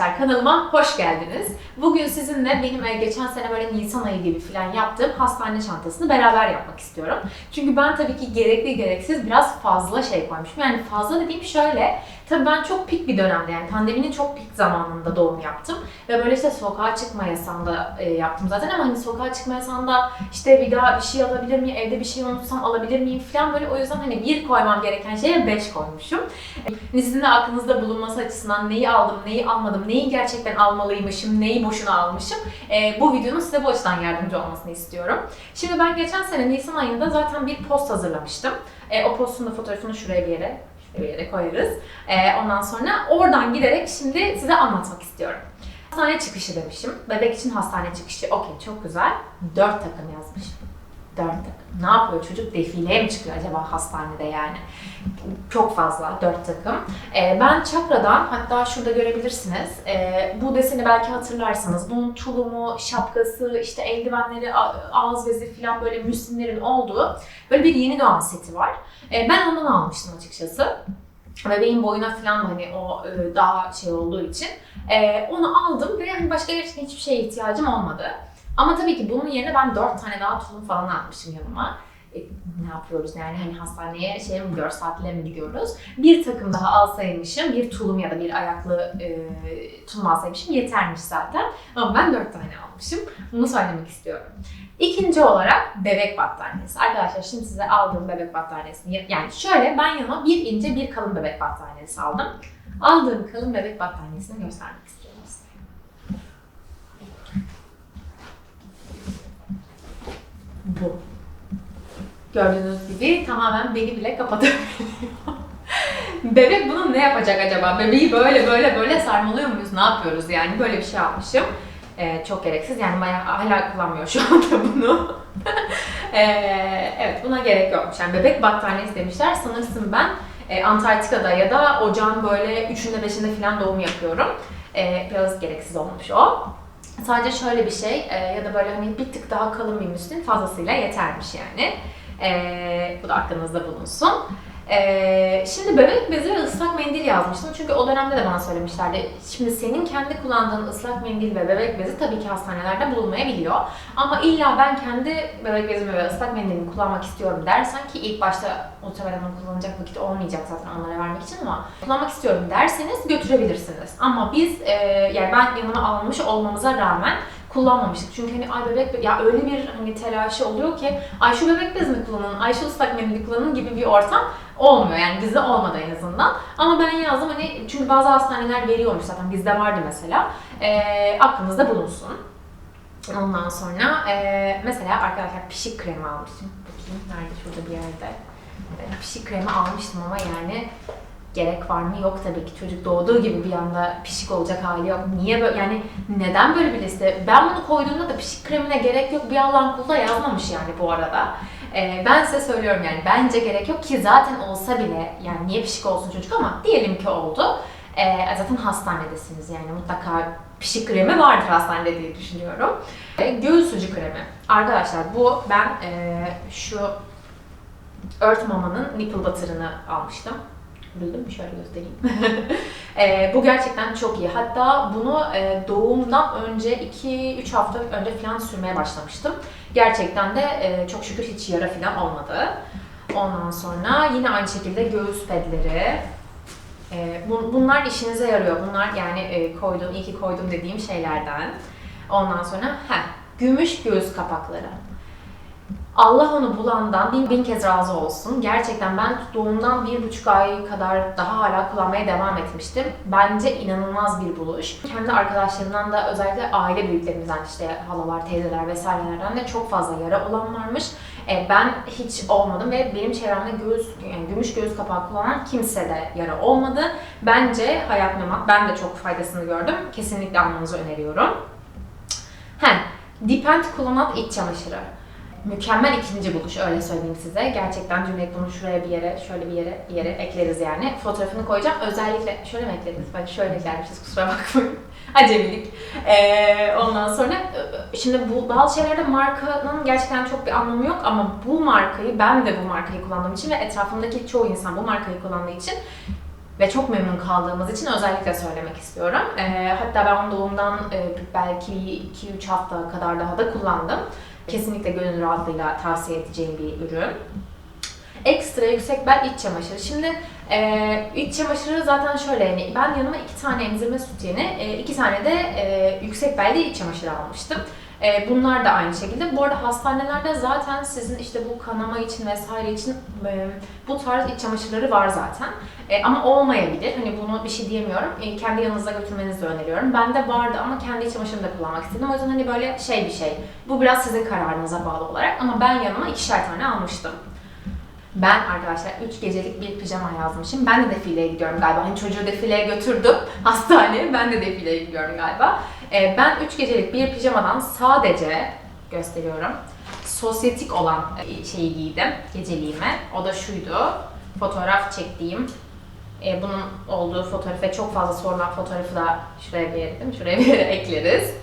Arkadaşlar kanalıma hoş geldiniz. Bugün sizinle benim e, geçen sene böyle Nisan ayı gibi falan yaptığım hastane çantasını beraber yapmak istiyorum. Çünkü ben tabii ki gerekli gereksiz biraz fazla şey koymuşum. Yani fazla dediğim şöyle, tabii ben çok pik bir dönemde yani pandeminin çok pik zamanında doğum yaptım. Ve böyle işte sokağa çıkma yasağında e, yaptım zaten ama hani sokağa çıkma yasağında işte bir daha bir şey alabilir miyim, evde bir şey unutsam alabilir miyim falan böyle o yüzden hani bir koymam gereken şeye beş koymuşum. Hani sizin de aklınızda bulunması açısından neyi aldım, neyi almadım, neyi gerçekten almalıymışım, neyi boşuna almışım. e, bu videonun size bu açıdan yardımcı olmasını istiyorum. Şimdi ben geçen sene Nisan ayında zaten bir post hazırlamıştım. E, o postun da fotoğrafını şuraya bir yere, bir yere koyarız. E, ondan sonra oradan giderek şimdi size anlatmak istiyorum. Hastane çıkışı demişim. Bebek için hastane çıkışı. Okey çok güzel. Dört takım yazmış. Dört takım. Ne yapıyor çocuk? Defileye mi çıkıyor acaba hastanede yani? Çok fazla dört takım. Ee, ben Çakra'dan hatta şurada görebilirsiniz. Ee, bu deseni belki hatırlarsınız. Bunun tulumu, şapkası, işte eldivenleri, ağız bezi falan böyle müslimlerin olduğu böyle bir yeni doğan seti var. Ee, ben ondan almıştım açıkçası. Bebeğin boyuna falan hani o e, daha şey olduğu için onu aldım ve hani başka gerçekten hiçbir şeye ihtiyacım olmadı. Ama tabii ki bunun yerine ben dört tane daha tulum falan almışım yanıma. E, ne yapıyoruz yani hani hastaneye şey mi gidiyoruz, tatile mi gidiyoruz? Bir takım daha alsaymışım, bir tulum ya da bir ayaklı e, tulum alsaymışım yetermiş zaten. Ama ben dört tane almışım. Bunu söylemek istiyorum. İkinci olarak bebek battaniyesi. Arkadaşlar şimdi size aldığım bebek battaniyesini, yani şöyle ben yanıma bir ince bir kalın bebek battaniyesi aldım. Aldığım kalın bebek battaniyesini göstermek istiyorum size. Bu. Gördüğünüz gibi tamamen beni bile kapatabiliyor. Bebek bunu ne yapacak acaba? Bebeği böyle böyle böyle sarmalıyor muyuz? Ne yapıyoruz yani? Böyle bir şey almışım. Ee, çok gereksiz yani bayağı hala kullanmıyor şu anda bunu. Ee, evet buna gerek yokmuş. Yani bebek battaniyesi demişler. Sanırsın ben e, Antarktika'da ya da ocağın böyle üçünde beşinde falan doğum yapıyorum. Ee, biraz gereksiz olmuş o. Sadece şöyle bir şey e, ya da böyle hani bir tık daha kalın bir müslin fazlasıyla yetermiş yani. E, bu da aklınızda bulunsun. E, şimdi bebek bezi ve ıslak mendil yazmıştım çünkü o dönemde de bana söylemişlerdi. Şimdi senin kendi kullandığın ıslak mendil ve bebek bezi tabii ki hastanelerde bulunmayabiliyor. Ama illa ben kendi bebek bezimi ve ıslak mendilimi kullanmak istiyorum dersen ki ilk başta muhtemelen onu kullanacak vakit olmayacak zaten onlara vermek için ama kullanmak istiyorum derseniz götürebilirsiniz. Ama biz e, yani ben yanıma almış olmamıza rağmen kullanmamıştık. Çünkü hani ay bebek be- ya öyle bir hani telaşı oluyor ki ay şu bebek bezini kullanın, ay şu ıslak mendili kullanın gibi bir ortam olmuyor. Yani bizde olmadı en azından. Ama ben yazdım hani çünkü bazı hastaneler veriyormuş zaten bizde vardı mesela. E, aklınızda bulunsun. Ondan sonra e, mesela arkadaşlar pişik kremi almıştım. Bakayım nerede şurada bir yerde. Pişik kremi almıştım ama yani gerek var mı? Yok tabii ki. Çocuk doğduğu gibi bir anda pişik olacak hali yok. Niye böyle yani neden böyle bir liste? Ben bunu koyduğumda da pişik kremine gerek yok. Bir Allah'ın kulu da yazmamış yani bu arada. Ee, ben size söylüyorum yani bence gerek yok ki zaten olsa bile yani niye pişik olsun çocuk ama diyelim ki oldu. Ee, zaten hastanedesiniz yani mutlaka pişik kremi vardır hastanede diye düşünüyorum. Ee, göğüs ucu kremi. Arkadaşlar bu ben e, şu Earth Mama'nın nipple butter'ını almıştım. Bildim mi? Şöyle göstereyim. Ee, bu gerçekten çok iyi. Hatta bunu e, doğumdan önce 2-3 hafta önce falan sürmeye başlamıştım. Gerçekten de e, çok şükür hiç yara falan olmadı. Ondan sonra yine aynı şekilde göğüs pedleri. E, bun- bunlar işinize yarıyor. Bunlar yani e, koydum, iyi ki koydum dediğim şeylerden. Ondan sonra heh, gümüş göğüs kapakları. Allah onu bulandan bin, bin kez razı olsun. Gerçekten ben doğumdan bir buçuk ay kadar daha hala kullanmaya devam etmiştim. Bence inanılmaz bir buluş. Kendi arkadaşlarımdan da özellikle aile büyüklerimizden işte halalar, teyzeler vesairelerden de çok fazla yara olan varmış. E, ben hiç olmadım ve benim çevremde göğüs, yani gümüş göğüs kapağı kullanan kimse de yara olmadı. Bence hayat memat, ben de çok faydasını gördüm. Kesinlikle almanızı öneriyorum. He, Dipent kullanat iç çamaşırı. Mükemmel ikinci buluş öyle söyleyeyim size. Gerçekten Cüneyt bunu şuraya bir yere, şöyle bir yere, bir yere ekleriz yani. Fotoğrafını koyacağım. Özellikle şöyle mi eklediniz? Ben şöyle eklermişiz kusura bakmayın. Acemilik. Ee, ondan sonra e, şimdi bu bazı şeylerde markanın gerçekten çok bir anlamı yok ama bu markayı ben de bu markayı kullandığım için ve etrafımdaki çoğu insan bu markayı kullandığı için ve çok memnun kaldığımız için özellikle söylemek istiyorum. Ee, hatta ben doğumdan e, belki 2-3 hafta kadar daha da kullandım. Kesinlikle gönül rahatlığıyla tavsiye edeceğim bir ürün. Ekstra yüksek bel iç çamaşırı. Şimdi e, iç çamaşırı zaten şöyle yani ben yanıma iki tane emzirme sütyeni, e, iki tane de e, yüksek belli iç çamaşırı almıştım. E, bunlar da aynı şekilde. Bu arada hastanelerde zaten sizin işte bu kanama için vesaire için e, bu tarz iç çamaşırları var zaten. E, ama olmayabilir. Hani bunu bir şey diyemiyorum. E, kendi yanınıza götürmenizi öneriyorum. Bende vardı ama kendi iç çamaşırımı da kullanmak istedim. O yüzden hani böyle şey bir şey. Bu biraz sizin kararınıza bağlı olarak ama ben yanıma ikişer tane almıştım. Ben arkadaşlar 3 gecelik bir pijama yazmışım. Ben de defileye gidiyorum galiba. Hani çocuğu defileye götürdüm hastaneye. Ben de defileye gidiyorum galiba. Ee, ben 3 gecelik bir pijamadan sadece gösteriyorum. Sosyetik olan şeyi giydim geceliğime. O da şuydu. Fotoğraf çektiğim e, bunun olduğu fotoğrafı çok fazla sorulan fotoğrafı da şuraya bir yere? Şuraya bir yere ekleriz.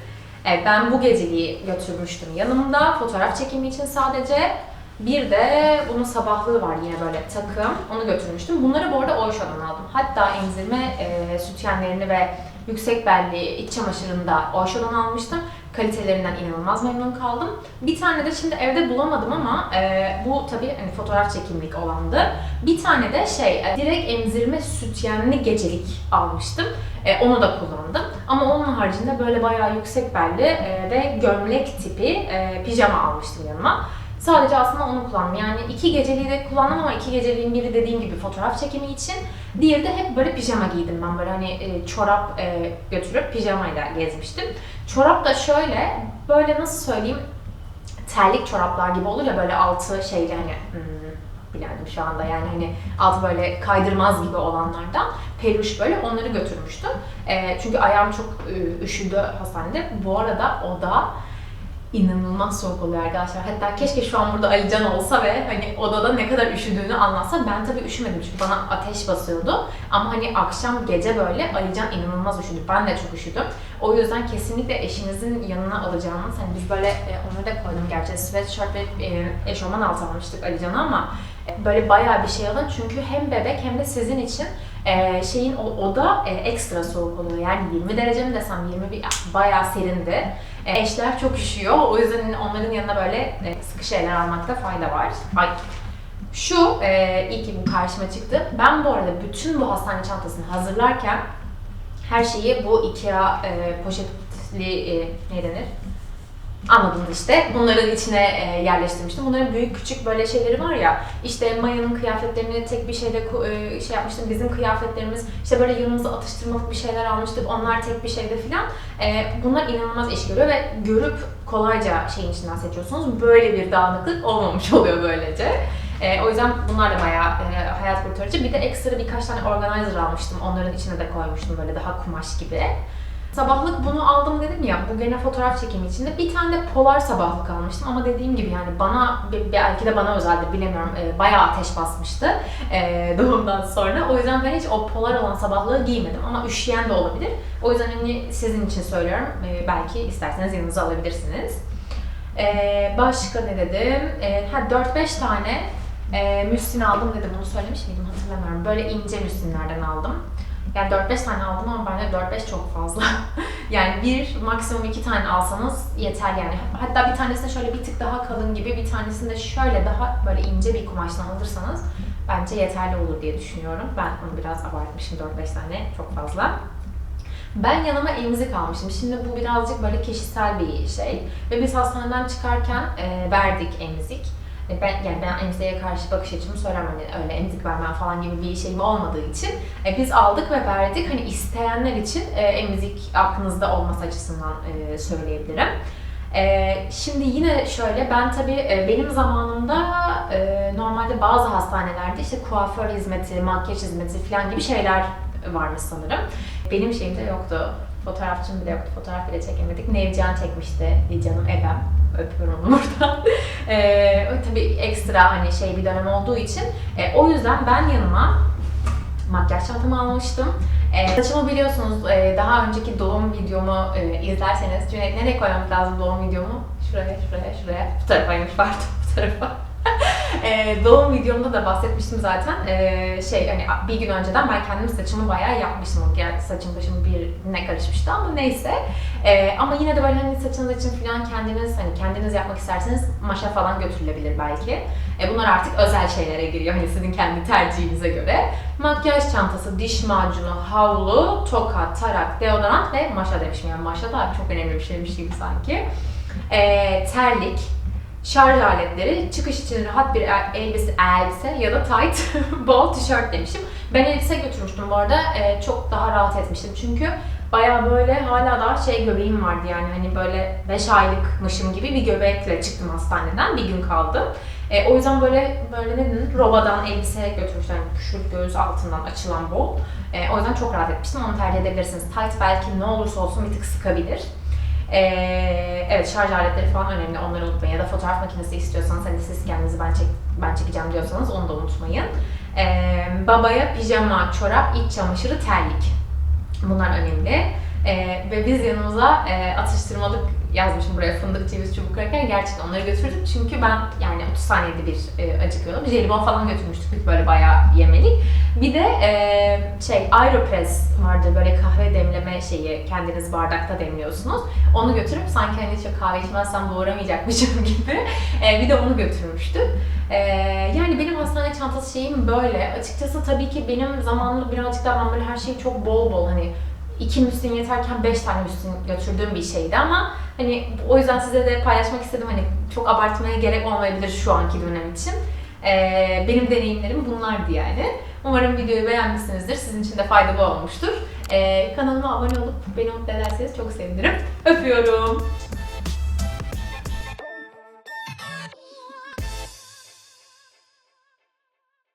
Evet, ben bu geceliği götürmüştüm yanımda fotoğraf çekimi için sadece. Bir de bunun sabahlığı var yine böyle takım. Onu götürmüştüm. Bunları bu arada Oyşo'dan aldım. Hatta emzirme e, sütyenlerini ve yüksek belli iç çamaşırını da Oyşo'dan almıştım. Kalitelerinden inanılmaz memnun kaldım. Bir tane de şimdi evde bulamadım ama e, bu tabii hani fotoğraf çekimlik olandı. Bir tane de şey e, direkt emzirme sütyenli gecelik almıştım. E, onu da kullandım. Ama onun haricinde böyle bayağı yüksek belli e, ve gömlek tipi e, pijama almıştım yanıma. Sadece aslında onu kullandım. Yani iki geceliği de kullandım ama iki geceliğin biri dediğim gibi fotoğraf çekimi için. Diğeri de hep böyle pijama giydim ben. Böyle hani e, çorap e, götürüp pijamayla gezmiştim. Çorap da şöyle, böyle nasıl söyleyeyim, terlik çoraplar gibi olur ya böyle altı şeyli hani hmm, şu anda yani hani altı böyle kaydırmaz gibi olanlardan peluş böyle onları götürmüştüm. E, çünkü ayağım çok e, üşüdü hastanede. Bu arada o da inanılmaz soğuk oluyor arkadaşlar. Hatta keşke şu an burada Alican olsa ve hani odada ne kadar üşüdüğünü anlatsa. Ben tabii üşümedim çünkü bana ateş basıyordu. Ama hani akşam gece böyle Alican inanılmaz üşüdü. Ben de çok üşüdüm. O yüzden kesinlikle eşinizin yanına alacağınız, hani biz böyle e, onları da koydum gerçi sweatshirt ve e, eşofman altı almıştık Alican'a ama e, böyle bayağı bir şey alın çünkü hem bebek hem de sizin için e, şeyin o oda e, ekstra soğuk oluyor. Yani 20 derece mi desem 21 bayağı serindi. Eşler çok üşüyor. O yüzden onların yanına böyle e, sıkı şeyler almakta fayda var. Ay. Şu, e, iyi ki bu karşıma çıktı. Ben bu arada bütün bu hastane çantasını hazırlarken her şeyi bu Ikea e, poşetli e, ne denir? Anladınız işte. Bunların içine e, yerleştirmiştim. Bunların büyük küçük böyle şeyleri var ya. İşte Maya'nın kıyafetlerini tek bir şeyle e, şey yapmıştım. Bizim kıyafetlerimiz işte böyle yanımıza atıştırmalık bir şeyler almıştık. Onlar tek bir şeyde filan. E, bunlar inanılmaz iş görüyor ve görüp kolayca şeyin içinden seçiyorsunuz. Böyle bir dağınıklık olmamış oluyor böylece. E, o yüzden bunlar da bayağı e, hayat kurtarıcı. Bir de ekstra birkaç tane organizer almıştım. Onların içine de koymuştum böyle daha kumaş gibi. Sabahlık bunu aldım dedim ya, bu gene fotoğraf çekimi içinde. Bir tane de polar sabahlık almıştım ama dediğim gibi yani bana, belki de bana özeldi bilemiyorum, e, bayağı ateş basmıştı e, doğumdan sonra. O yüzden ben hiç o polar olan sabahlığı giymedim ama üşüyen de olabilir. O yüzden hani sizin için söylüyorum, e, belki isterseniz yanınıza alabilirsiniz. E, başka ne dedim? E, ha 4-5 tane e, müslin aldım dedim, onu söylemiş miydim hatırlamıyorum. Böyle ince müslinlerden aldım. Yani 4-5 tane aldım ama bence 4-5 çok fazla. yani bir, maksimum iki tane alsanız yeter yani. Hatta bir tanesini şöyle bir tık daha kalın gibi, bir tanesini de şöyle daha böyle ince bir kumaştan alırsanız bence yeterli olur diye düşünüyorum. Ben onu biraz abartmışım 4-5 tane, çok fazla. Ben yanıma emzik almışım. Şimdi bu birazcık böyle kişisel bir şey. Ve biz hastaneden çıkarken e, verdik emzik. E, ben yani ben emziğe karşı bakış açımı söylemem hani öyle emzik vermem falan gibi bir şeyim olmadığı için e, biz aldık ve verdik. Hani isteyenler için e, emzik aklınızda olması açısından e, söyleyebilirim. E, şimdi yine şöyle ben tabii e, benim zamanımda e, normalde bazı hastanelerde işte kuaför hizmeti, makyaj hizmeti falan gibi şeyler varmış sanırım. Benim şeyimde yoktu. Fotoğrafçım bile yoktu. Fotoğraf bile çekemedik. Nevcan çekmişti canım Ebem öpüyorum onu buradan. ee, tabii ekstra hani şey bir dönem olduğu için. E, o yüzden ben yanıma makyaj çantamı almıştım. E, saçımı biliyorsunuz e, daha önceki doğum videomu e, izlerseniz Cüneyt nereye koymamız lazım doğum videomu? Şuraya, şuraya, şuraya. Bu tarafaymış pardon bu tarafa. Ee, doğum videomda da bahsetmiştim zaten. Ee, şey hani bir gün önceden ben kendim saçımı bayağı yapmıştım. Yani saçım başım birbirine karışmıştı ama neyse. Ee, ama yine de böyle hani saçınız için falan kendiniz hani kendiniz yapmak isterseniz maşa falan götürülebilir belki. Ee, bunlar artık özel şeylere giriyor. Hani sizin kendi tercihinize göre. Makyaj çantası, diş macunu, havlu, toka, tarak, deodorant ve maşa demişim. Yani maşa da çok önemli bir şeymiş gibi sanki. Ee, terlik, şarj aletleri, çıkış için rahat bir el- elbise, elbise ya da tight bol tişört demişim. Ben elbise götürmüştüm bu arada. Ee, çok daha rahat etmiştim çünkü baya böyle hala daha şey göbeğim vardı yani hani böyle 5 aylıkmışım gibi bir göbekle çıktım hastaneden. Bir gün kaldım. Ee, o yüzden böyle böyle ne denir? Robadan elbise götürmüştüm. Yani şu göğüs altından açılan bol. Ee, o yüzden çok rahat etmiştim. Onu tercih edebilirsiniz. Tight belki ne olursa olsun bir tık sıkabilir. Ee, evet şarj aletleri falan önemli onları unutmayın ya da fotoğraf makinesi istiyorsanız hani siz kendinizi ben çek ben çekeceğim diyorsanız onu da unutmayın. Ee, babaya pijama, çorap, iç çamaşırı, terlik. Bunlar önemli. Ee, ve biz yanımıza e, atıştırmalık yazmışım buraya fındık, ceviz, çubuk kraker. Gerçekten onları götürdük çünkü ben yani 30 saniyede bir e, acıkıyordum. Jelibon falan götürmüştük biz böyle bayağı yemelik. Bir de e, şey Aeropress vardır böyle kahve demleme şeyi kendiniz bardakta demliyorsunuz. Onu götürüp sanki hani çok kahve içmezsem doğuramayacakmışım gibi e, bir de onu götürmüştük. E, yani benim hastane çantası şeyim böyle. Açıkçası tabii ki benim zamanımda birazcık daha ben böyle her şeyi çok bol bol hani iki müslin yeterken beş tane müslin götürdüğüm bir şeydi ama hani o yüzden size de paylaşmak istedim hani çok abartmaya gerek olmayabilir şu anki dönem için. Ee, benim deneyimlerim bunlardı yani. Umarım videoyu beğenmişsinizdir. Sizin için de faydalı olmuştur. Ee, kanalıma abone olup beni mutlu ederseniz çok sevinirim. Öpüyorum.